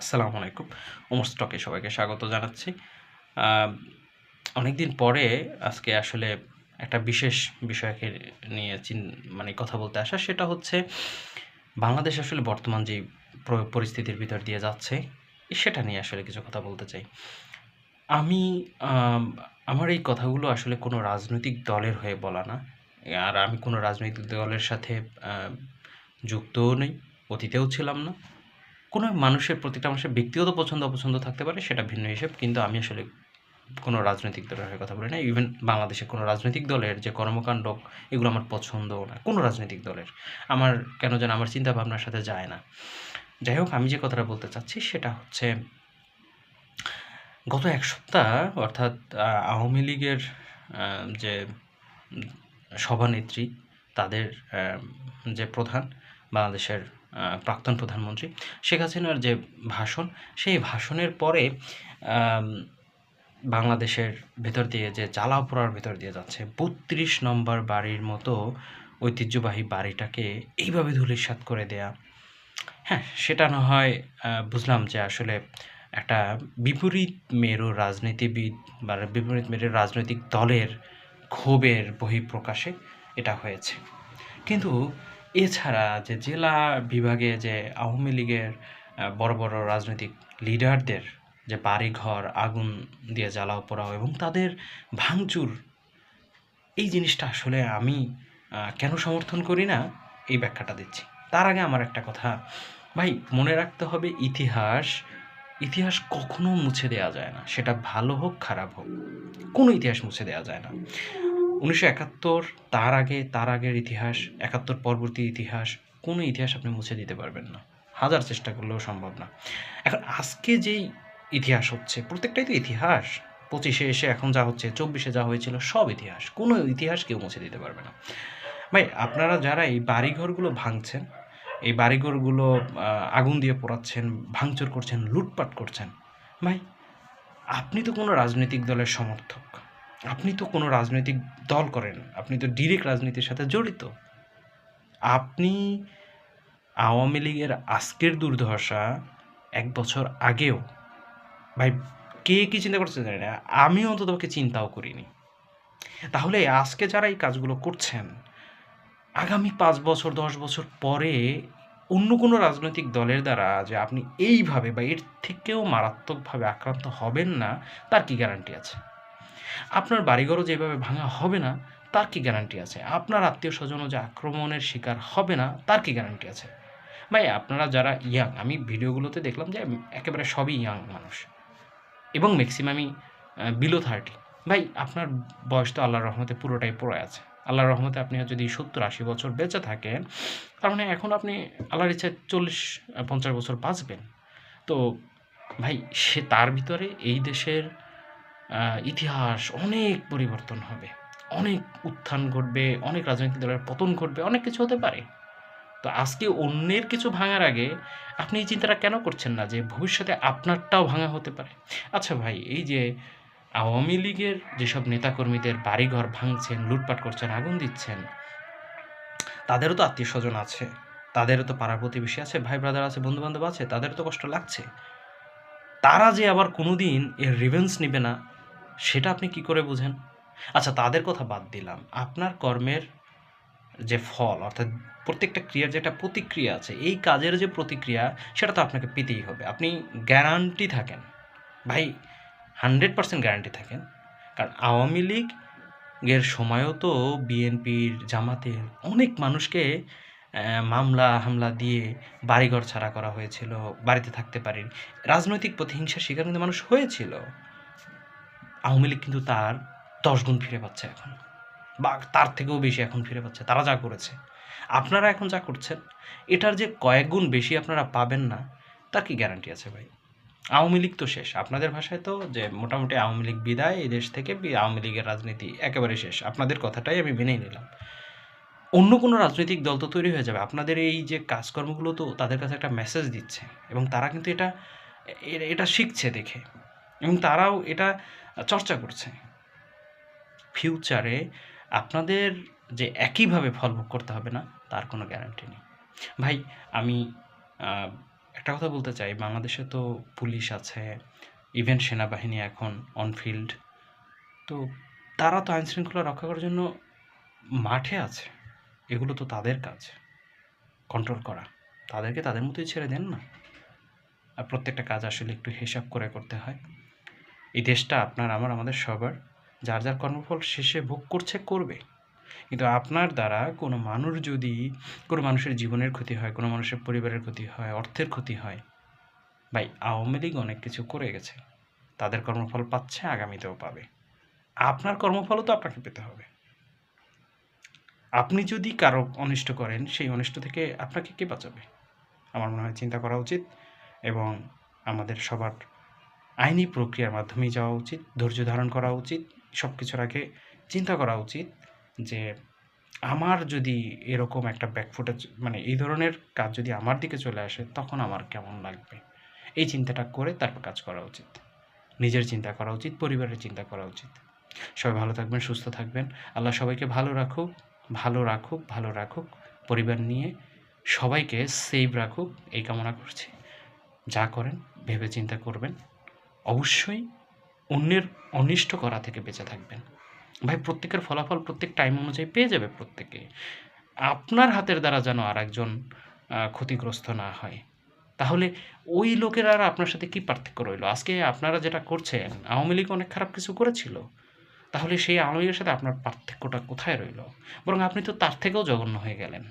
আসসালামু আলাইকুম। ওমর স্টকে সবাইকে স্বাগত জানাচ্ছি। অনেকদিন পরে আজকে আসলে একটা বিশেষ বিষয়কে নিয়ে চিন মানে কথা বলতে আসা, সেটা হচ্ছে বাংলাদেশ আসলে বর্তমান যে পরিস্থিতির ভিতর দিয়ে যাচ্ছে, সেটা নিয়ে আসলে কিছু কথা বলতে চাই। আমি আমার এই কথাগুলো আসলে কোনো রাজনৈতিক দলের হয়ে বলা না। আর আমি কোনো রাজনৈতিক দলের সাথে যুক্তও নেই, অতীতেও ছিলাম না। কোনো মানুষের প্রতিটা মানুষের ব্যক্তিগত পছন্দ অপছন্দ থাকতে পারে, সেটা ভিন্ন হিসেব। কিন্তু আমি আসলে কোনো রাজনৈতিক দলের কথা বলি না। ইভেন বাংলাদেশের কোনো রাজনৈতিক দলের যে কর্মকাণ্ড, এগুলো আমার পছন্দও না। কোনো রাজনৈতিক দলের। আমার কেন যেন আমার চিন্তা ভাবনার সাথে যায় না। যাই হোক, আমি যে কথাটা বলতে চাচ্ছি, সেটা হচ্ছে গত এক সপ্তাহ, অর্থাৎ আওয়ামী লীগের যে সভানেত্রী, তাদের যে প্রধান বাংলাদেশের প্রাক্তন প্রধানমন্ত্রী শেখ হাসিনার যে ভাষণ, সেই ভাষণের পরে বাংলাদেশের ভেতর দিয়ে যে জ্বালা পোড়ার ভেতর দিয়ে যাচ্ছে, বত্রিশ নম্বর বাড়ির মতো ঐতিহ্যবাহী বাড়িটাকে এইভাবে ধূলিসাৎ করে দেয়া। হ্যাঁ সেটা না হয় বুঝলাম যে আসলে একটা বিপরীত মেরু রাজনীতিবিদ বা বিপরীত মেরু রাজনৈতিক দলের ক্ষোভের বহিঃপ্রকাশে এটা হয়েছে। কিন্তু এছাড়া যে জেলা বিভাগে যে আওয়ামী লীগের বড় বড় রাজনৈতিক লিডারদের যে বাড়িঘর, আগুন দিয়ে জ্বালাও, পোড়াও এবং তাদের ভাঙচুর, এই জিনিসটা আসলে আমি কেন সমর্থন করি না? এই ব্যাখ্যাটা দিচ্ছি। তার আগে আমার একটা কথা। ভাই, মনে রাখতে হবে ইতিহাস ইতিহাস কখনো মুছে দেওয়া যায় না। সেটা ভালো হোক, খারাপ হোক, কোনো ইতিহাস মুছে দেওয়া যায় না। উনিশশো একাত্তর, তার আগে, তার আগের ইতিহাস, একাত্তর পরবর্তী ইতিহাস, কোনো ইতিহাস আপনি মুছে দিতে পারবেন না। হাজার চেষ্টা করলেও সম্ভব না। এখন আজকে যেই ইতিহাস হচ্ছে, প্রত্যেকটাই তো ইতিহাস। পঁচিশে এসে এখন যা হচ্ছে, চব্বিশে যা হয়েছিল, সব ইতিহাস। কোনো ইতিহাস কেউ মুছে দিতে পারবে না। ভাই, আপনারা যারা এই বাড়িঘরগুলো ভাঙছেন, এই বাড়িঘরগুলো আগুন দিয়ে পোড়াচ্ছেন, ভাঙচুর করছেন, লুটপাট করছেন, ভাই, আপনি তো কোনো রাজনৈতিক দলের সমর্থক। আপনি তো কোনো রাজনৈতিক দল করেন, আপনি তো ডিরেক্ট রাজনীতির সাথে জড়িত। আপনি আওয়ামী লীগের আজকের দুর্দশা এক বছর আগেও। ভাই, কে কি চিন্তা করছে জানি না, আমি অন্ততপক্ষে চিন্তাও করিনি। তাহলে আজকে যারা এই কাজগুলো করছেন, আগামী পাঁচ বছর, দশ বছর পরে অন্য কোনো রাজনৈতিক দলের দ্বারা যে আপনি এইভাবে বা এর থেকেও মারাত্মকভাবে আক্রান্ত হবেন না, তার কি গ্যারান্টি আছে? আপনার বাড়িঘরও যেভাবে ভাঙা হবে না, তার কি গ্যারান্টি আছে? আপনার আত্মীয় স্বজনও যে আক্রমণের শিকার হবে না, তার কি গ্যারান্টি আছে? ভাই, আপনারা যারা ইয়াং আমি ভিডিওগুলোতে দেখলাম যে একেবারে সবই ইয়াং মানুষ এবং ম্যাক্সিমামই বিলো থার্টি ভাই, আপনার বয়স তো আল্লাহর রহমতে পুরোটাই পড়ে আছে। আল্লাহর রহমতে আপনি যদি সত্তর, আশি বছর বেঁচে থাকেন, তার মানে এখন আপনি আল্লাহর ইচ্ছায় চল্লিশ পঞ্চাশ বছর বাঁচবেন। তো ভাই, সে তার ভিতরে এই দেশের ইতিহাস অনেক পরিবর্তন হবে। অনেক উত্থান ঘটবে, অনেক রাজনৈতিক দলের পতন ঘটবে, অনেক কিছু হতে পারে। তো আজকে অন্যের কিছু ভাঙার আগে আপনি এই চিন্তাটা কেন করছেন না যে ভবিষ্যতে আপনারটাও ভাঙা হতে পারে? আচ্ছা ভাই, এই যে আওয়ামী লীগের যেসব নেতাকর্মীদের বাড়িঘর ভাঙছেন, লুটপাট করছেন, আগুন দিচ্ছেন, তাদেরও তো আত্মীয় স্বজন আছে, তাদেরও তো পাড়া প্রতিবেশী আছে, ভাই ব্রাদার আছে বন্ধু বান্ধব আছে, তাদেরও তো কষ্ট লাগছে। তারা যে আবার কোনোদিন এর রিভেন্স নেবে না সেটা আপনি কি করে বুঝেন? আচ্ছা তাদের কথা বাদ দিলাম। আপনার কর্মের যে ফল, অর্থাৎ প্রত্যেকটা ক্রিয়ার যে একটা প্রতিক্রিয়া আছে, এই কাজের যে প্রতিক্রিয়া, সেটা তো আপনাকে পেতেই হবে। আপনি গ্যারান্টি থাকেন। ভাই হান্ড্রেড পার্সেন্ট গ্যারান্টি থাকেন। কারণ আওয়ামী লীগের সময়ও তো বিএনপির, জামাতের অনেক মানুষকে মামলা, হামলা দিয়ে বাড়িঘর ছাড়া করা হয়েছিল, বাড়িতে থাকতে পারেনি। রাজনৈতিক প্রতিহিংসার শিকার কিন্তু মানুষ হয়েছিল। আওয়ামী লীগ কিন্তু তার দশ গুণ ফিরে পাচ্ছে এখন। বা তার থেকেও বেশি এখন ফিরে পাচ্ছে। তারা যা করেছে। আপনারা এখন যা করছেন, এটার যে কয়েক গুণ বেশি আপনারা পাবেন না, তার কি গ্যারান্টি আছে ভাই? আওয়ামী লীগ তো শেষ। আপনাদের ভাষায় তো যে মোটামুটি আওয়ামী লীগ বিদায়, এই দেশ থেকে আওয়ামী লীগের রাজনীতি একেবারে শেষ। আপনাদের কথাটাই আমি মেনেই নিলাম। অন্য কোনো রাজনৈতিক দল তো তৈরি হয়ে যাবে। আপনাদের এই যে কাজকর্মগুলো তো তাদের কাছে একটা মেসেজ দিচ্ছে। এবং তারা কিন্তু এটা এটা শিখছে দেখে। এবং তারাও এটা চর্চা করছে। ফিউচারে আপনাদের যে একইভাবে ফল ভোগ করতে হবে না, তার কোনো গ্যারান্টি নেই। ভাই, আমি একটা কথা বলতে চাই। বাংলাদেশে তো পুলিশ আছে ইভেন সেনাবাহিনী এখন অনফিল্ড তো তারা তো আইন শৃঙ্খলা রক্ষা করার জন্য মাঠে আছে। এগুলো তো তাদের কাজ কন্ট্রোল করা। তাদেরকে তাদের মতোই ছেড়ে দেন না। আর প্রত্যেকটা কাজ আসলে একটু হিসাব করে করতে হয়। এই দেশটা আপনার, আমার, আমাদের সবার। যার যার কর্মফল শেষে ভোগ করছে, করবে। কিন্তু আপনার দ্বারা কোনো মানুষ যদি, কোনো মানুষের জীবনের ক্ষতি হয়, কোনো মানুষের পরিবারের ক্ষতি হয়, অর্থের ক্ষতি হয়, ভাই, আওয়ামী লীগ অনেক কিছু করে গেছে। তাদের কর্মফল পাচ্ছে, আগামীতেও পাবে। আপনার কর্মফলও তো আপনাকে পেতে হবে। আপনি যদি কারও অনিষ্ট করেন, সেই অনিষ্ট থেকে আপনাকে কে বাঁচাবে? আমার মনে হয় চিন্তা করা উচিত এবং আমাদের সবার আইনি প্রক্রিয়ার মাধ্যমেই যাওয়া উচিত, ধৈর্য ধারণ করা উচিত সব কিছুর আগে চিন্তা করা উচিত যে আমার যদি এরকম একটা ব্যাকফুটেজ মানে এই ধরনের কাজ যদি আমার দিকে চলে আসে, তখন আমার কেমন লাগবে? এই চিন্তাটা করে তারপর কাজ করা উচিত। নিজের চিন্তা করা উচিত, পরিবারের চিন্তা করা উচিত। সবাই ভালো থাকবেন, সুস্থ থাকবেন। আল্লাহ সবাইকে ভালো রাখুক ভালো রাখুক ভালো রাখুক। পরিবার নিয়ে সবাইকে সেভ রাখুক, এই কামনা করছি। যা করেন, ভেবে চিন্তা করবেন। অবশ্যই অন্যের অনিষ্ট করা থেকে বেঁচে থাকবেন। ভাই, প্রত্যেকের ফলাফল প্রত্যেক টাইম অনুযায়ী পেয়ে যাবে প্রত্যেকে। আপনার হাতের দ্বারা যেন আর একজন ক্ষতিগ্রস্ত না হয়। তাহলে ওই লোকের আর আপনার সাথে কী পার্থক্য রইল? আজকে আপনারা যেটা করছেন, আওয়ামী লীগ অনেক খারাপ কিছু করেছিল। তাহলে সেই আওয়ামী লীগের সাথে আপনার পার্থক্যটা কোথায় রইল? বরং আপনি তো তার থেকেও জঘন্য হয়ে গেলেন।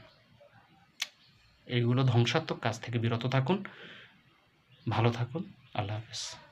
এইগুলো ধ্বংসাত্মক কাজ থেকে বিরত থাকুন। ভালো থাকুন। আল্লাহ হাফেজ।